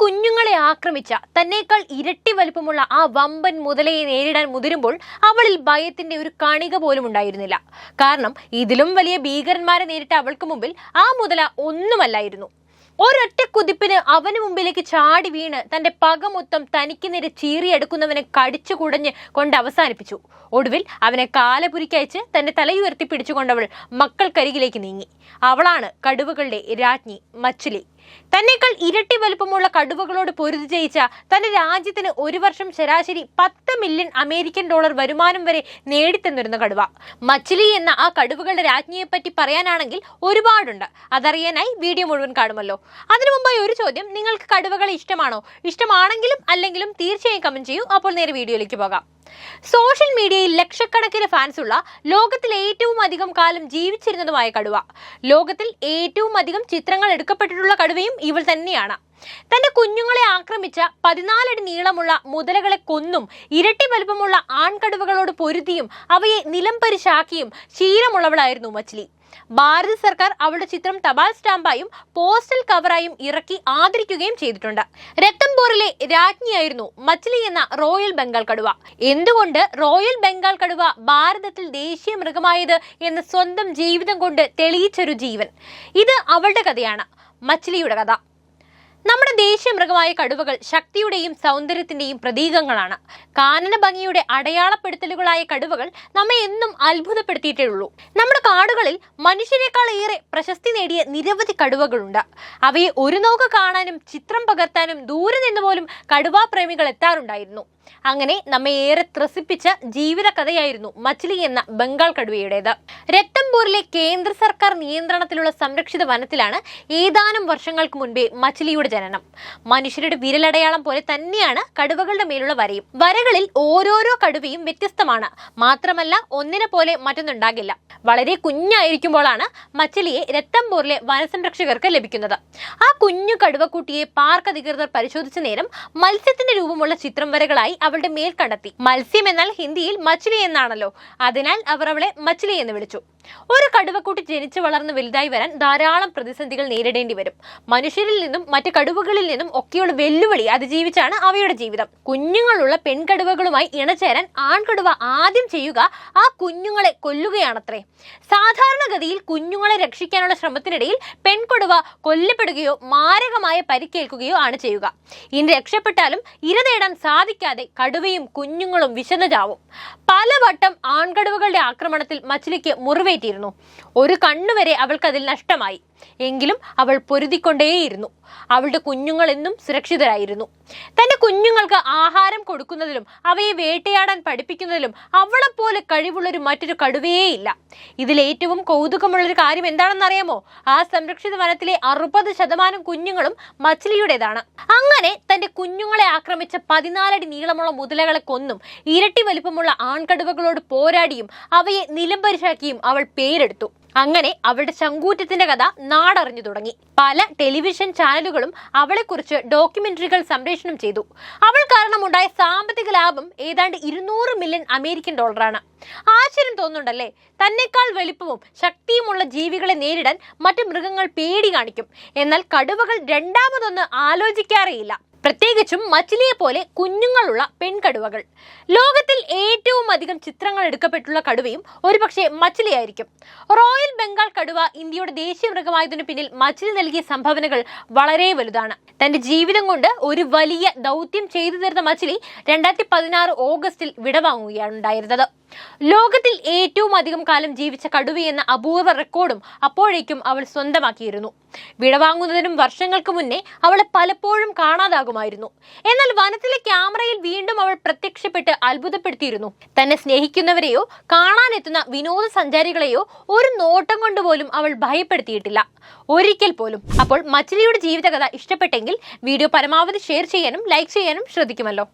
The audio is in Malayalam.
കുഞ്ഞുങ്ങളെ ആക്രമിച്ച തന്നേക്കാൾ ഇരട്ടി വലുപ്പമുള്ള ആ വമ്പൻ മുതലയെ നേരിടാൻ മുതിരുമ്പോൾ അവളിൽ ഭയത്തിന്റെ ഒരു കണിക പോലും ഉണ്ടായിരുന്നില്ല. കാരണം ഇതിലും വലിയ ഭീകരന്മാരെ നേരിട്ട അവൾക്ക് മുമ്പിൽ ആ മുതല ഒന്നുമല്ലായിരുന്നു. ഒരൊറ്റ കുതിപ്പിന് അവന് മുമ്പിലേക്ക് ചാടി വീണ് തന്റെ പക മൊത്തം തനിക്ക് നേരെ ചീറിയെടുക്കുന്നവനെ കടിച്ചു കുടഞ്ഞ് കൊണ്ട് അവസാനിപ്പിച്ചു. ഒടുവിൽ അവനെ കാലപുരിക്കയച്ച് തന്റെ തലയുയർത്തി പിടിച്ചുകൊണ്ടവൾ മക്കൾക്കരികിലേക്ക് നീങ്ങി. അവളാണ് കടുവകളുടെ രാജ്ഞി മച്ചിലി. തന്നേക്കാൾ ഇരട്ടി വലുപ്പമുള്ള കടുവകളോട് പൊരുതി ജയിച്ച തന്റെ രാജ്യത്തിന് ഒരു വർഷം ശരാശരി പത്ത് മില്യൺ അമേരിക്കൻ ഡോളർ വരുമാനം വരെ നേടിത്തന്നിരുന്ന കടുവ. മച്ചിലി എന്ന ആ കടുവകളുടെ രാജ്ഞിയെ പറ്റി പറയാനാണെങ്കിൽ ഒരുപാടുണ്ട്. അതറിയാനായി വീഡിയോ മുഴുവൻ കാണുമല്ലോ. അതിനു മുമ്പായി ഒരു ചോദ്യം നിങ്ങൾക്ക് കടുവകളെ ഇഷ്ടമാണോ? ഇഷ്ടമാണെങ്കിലും അല്ലെങ്കിലും തീർച്ചയായും കമന്റ് ചെയ്യൂ. അപ്പോൾ നേരെ വീഡിയോയിലേക്ക് പോകാം. സോഷ്യൽ മീഡിയയിൽ ലക്ഷക്കണക്കിന് ഫാൻസുള്ള ലോകത്തിൽ ഏറ്റവും അധികം കാലം ജീവിച്ചിരുന്നതുമായ കടുവ. ലോകത്തിൽ ഏറ്റവും അധികം ചിത്രങ്ങൾ എടുക്കപ്പെട്ടിട്ടുള്ള കടുവയും ഇവൾ തന്നെയാണ്. തന്റെ കുഞ്ഞുങ്ങളെ ആക്രമിച്ച പതിനാലടി നീളമുള്ള മുതലകളെ കൊന്നും ഇരട്ടി വലുപ്പമുള്ള ആൺകടുവകളോട് പൊരുതിയും അവയെ നിലം പരിശാക്കിയും ശീലമുള്ളവളായിരുന്നു മച്ചിലി. ഭാരത സർക്കാർ അവളുടെ ചിത്രം തപാൽ സ്റ്റാമ്പായും പോസ്റ്റൽ കവറായും ഇറക്കി ആദരിക്കുകയും ചെയ്തിട്ടുണ്ട്. രക്തംപൂറിലെ രാജ്ഞിയായിരുന്നു മച്ചിലി എന്ന റോയൽ ബംഗാൾ കടുവ. എന്തുകൊണ്ട് റോയൽ ബംഗാൾ കടുവ ഭാരതത്തിൽ ദേശീയ മൃഗമായത് എന്ന് സ്വന്തം ജീവിതം കൊണ്ട് തെളിയിച്ചൊരു ജീവൻ? ഇത് അവളുടെ കഥയാണ്. മച്ചിലിയുടെ കഥ. നമ്മുടെ ദേശീയ മൃഗമായ കടുവകൾ ശക്തിയുടെയും സൗന്ദര്യത്തിന്റെയും പ്രതീകങ്ങളാണ്. കാനന ഭംഗിയുടെ അടയാളപ്പെടുത്തലുകളായ കടുവകൾ നമ്മെ എന്നും അത്ഭുതപ്പെടുത്തിയിട്ടേ ഉള്ളൂ നമ്മുടെ കാടുകളിൽ മനുഷ്യരെക്കാൾ ഏറെ പ്രശസ്തി നേടിയ നിരവധി കടുവകളുണ്ട്. അവയെ ഒരു നോക്ക് കാണാനും ചിത്രം പകർത്താനും ദൂരെ നിന്ന് പോലും കടുവാ പ്രേമികൾ എത്താറുണ്ടായിരുന്നു. അങ്ങനെ നമ്മെ ഏറെ ത്രസിപ്പിച്ച ജീവിത കഥയായിരുന്നു മച്ചിലി എന്ന ബംഗാൾ കടുവയുടേത്. രത്തംപൂരിലെ കേന്ദ്ര സർക്കാർ നിയന്ത്രണത്തിലുള്ള സംരക്ഷിത വനത്തിലാണ് ഏതാനും വർഷങ്ങൾക്ക് മുൻപേ മച്ചിലിയുടെ ജനനം. മനുഷ്യരുടെ വിരലടയാളം പോലെ തന്നെയാണ് കടുവകളുടെ മേലുള്ള വരയും. വരകളിൽ ഓരോരോ കടുവയും വ്യത്യസ്തമാണ്. മാത്രമല്ല ഒന്നിനെ പോലെ മറ്റൊന്നുണ്ടാകില്ല. വളരെ കുഞ്ഞായിരിക്കുമ്പോഴാണ് മച്ചിലിയെ രത്തംപൂരിലെ വനസംരക്ഷകർക്ക് ലഭിക്കുന്നത്. ആ കുഞ്ഞു കടുവക്കുട്ടിയെ പാർക്ക് അധികൃതർ പരിശോധിച്ച നേരം മത്സ്യത്തിന്റെ രൂപമുള്ള ചിത്രം വരകളായി അവളുടെ മേൽ കണ്ടെത്തി മത്സ്യം എന്നാൽ ഹിന്ദിയിൽ മച്ചിലി എന്നാണല്ലോ. അതിനാൽ അവർ അവളെ മച്ചിലി എന്ന് വിളിച്ചു. ഒരു കടുവക്കുട്ടി ജനിച്ചു വളർന്ന് വലുതായി വരാൻ ധാരാളം പ്രതിസന്ധികൾ നേരിടേണ്ടി വരും. മനുഷ്യരിൽ നിന്നും മറ്റ് കടുവകളിൽ നിന്നും ഒക്കെയുള്ള വെല്ലുവിളി അതിജീവിച്ചാണ് അവയുടെ ജീവിതം. കുഞ്ഞുങ്ങളുള്ള പെൺകടുവകളുമായി ഇണചേരാൻ ആൺകടുവ ആദ്യം ചെയ്യുക ആ കുഞ്ഞുങ്ങളെ കൊല്ലുകയാണത്രേ. സാധാരണഗതിയിൽ കുഞ്ഞുങ്ങളെ രക്ഷിക്കാനുള്ള ശ്രമത്തിനിടയിൽ പെൺകടുവ കൊല്ലപ്പെടുകയോ മാരകമായ പരിക്കേൽക്കുകയോ ആണ് ചെയ്യുക. ഇനി രക്ഷപ്പെട്ടാലും ഇര നേടാൻ സാധിക്കാതെ കടുവയും കുഞ്ഞുങ്ങളും വിശന്നു ചാവും പലവട്ടം ആൺകടുവകളുടെ ആക്രമണത്തിൽ മച്ചിലിക്ക് മുറിവേറ്റിയിരുന്നു ഒരു കണ്ണുവരെ അവൾക്കതിൽ നഷ്ടമായി. എങ്കിലും അവൾ പൊരുതിക്കൊണ്ടേയിരുന്നു. അവളുടെ കുഞ്ഞുങ്ങൾ എന്നും സുരക്ഷിതരായിരുന്നു. തന്റെ കുഞ്ഞുങ്ങൾക്ക് ആഹാരം കൊടുക്കുന്നതിലും അവയെ വേട്ടയാടാൻ പഠിപ്പിക്കുന്നതിലും അവളെപ്പോലെ കഴിവുള്ളൊരു മറ്റൊരു കടുവയേയില്ല. ഇതിൽ ഏറ്റവും കൗതുകമുള്ളൊരു കാര്യം എന്താണെന്നറിയാമോ? ആ സംരക്ഷിത വനത്തിലെ അറുപത് ശതമാനം കുഞ്ഞുങ്ങളും മച്ചിലിയുടേതാണ്. അങ്ങനെ തന്റെ കുഞ്ഞുങ്ങളെ ആക്രമിച്ച പതിനാലടി നീളമുള്ള മുതലകളെ കൊന്നും ഇരട്ടി വലിപ്പമുള്ള ആൺകടുവകളോട് പോരാടിയും അവയെ നിലംപരിശാക്കിയും അവൾ പേരെടുത്തു. അങ്ങനെ അവളുടെ ചങ്കൂറ്റത്തിന്റെ കഥ നാടറിഞ്ഞു തുടങ്ങി. പല ടെലിവിഷൻ ചാനലുകളും അവളെക്കുറിച്ച് ഡോക്യുമെന്ററികൾ സംപ്രേഷണം ചെയ്തു. അവൾ കാരണമുണ്ടായ സാമ്പത്തിക ലാഭം ഏതാണ്ട് ഇരുന്നൂറ് മില്യൺ അമേരിക്കൻ ഡോളറാണ്. ആശ്ചര്യം തോന്നുന്നുണ്ടല്ലേ? തന്നെക്കാൾ വലിപ്പവും ശക്തിയുമുള്ള ജീവികളെ നേരിടാൻ മറ്റു മൃഗങ്ങൾ പേടി കാണിക്കും. എന്നാൽ കടുവകൾ രണ്ടാമതൊന്ന് ആലോചിക്കാറേയില്ല. പ്രത്യേകിച്ചും മച്ചിലിയെ പോലെ കുഞ്ഞുങ്ങളുള്ള പെൺകടുവകൾ. ലോകത്തിൽ ഏറ്റവും അധികം ചിത്രങ്ങൾ എടുക്കപ്പെട്ടുള്ള കടുവയും ഒരുപക്ഷെ മച്ചിലിയായിരിക്കും. റോയൽ ബംഗാൾ കടുവ ഇന്ത്യയുടെ ദേശീയ മൃഗമായതിനു പിന്നിൽ മച്ചിലി നൽകിയ സംഭാവനകൾ വളരെ വലുതാണ്. തന്റെ ജീവിതം കൊണ്ട് ഒരു വലിയ ദൗത്യം ചെയ്തു തീർന്ന മച്ചിലി രണ്ടായിരത്തി പതിനാറ് ഓഗസ്റ്റിൽ വിടവാങ്ങുകയാണ് ഉണ്ടായിരുന്നത്. ലോകത്തിൽ ഏറ്റവും അധികം കാലം ജീവിച്ച കടുവ എന്ന അപൂർവ റെക്കോർഡും അപ്പോഴേക്കും അവൾ സ്വന്തമാക്കിയിരുന്നു. വിടവാങ്ങുന്നതിനും വർഷങ്ങൾക്ക് മുന്നേ അവളെ പലപ്പോഴും കാണാതാകുമായിരുന്നു. എന്നാൽ വനത്തിലെ ക്യാമറയിൽ വീണ്ടും അവൾ പ്രത്യക്ഷപ്പെട്ട് അത്ഭുതപ്പെടുത്തിയിരുന്നു. തന്നെ സ്നേഹിക്കുന്നവരെയോ കാണാനെത്തുന്ന വിനോദസഞ്ചാരികളെയോ ഒരു നോട്ടം കൊണ്ടുപോലും അവൾ ഭയപ്പെടുത്തിയിട്ടില്ല. ഒരിക്കൽ പോലും. അപ്പോൾ മച്ചിലിയുടെ ജീവിതകഥ ഇഷ്ടപ്പെട്ടെങ്കിൽ വീഡിയോ പരമാവധി ഷെയർ ചെയ്യാനും ലൈക്ക് ചെയ്യാനും ശ്രദ്ധിക്കുമല്ലോ.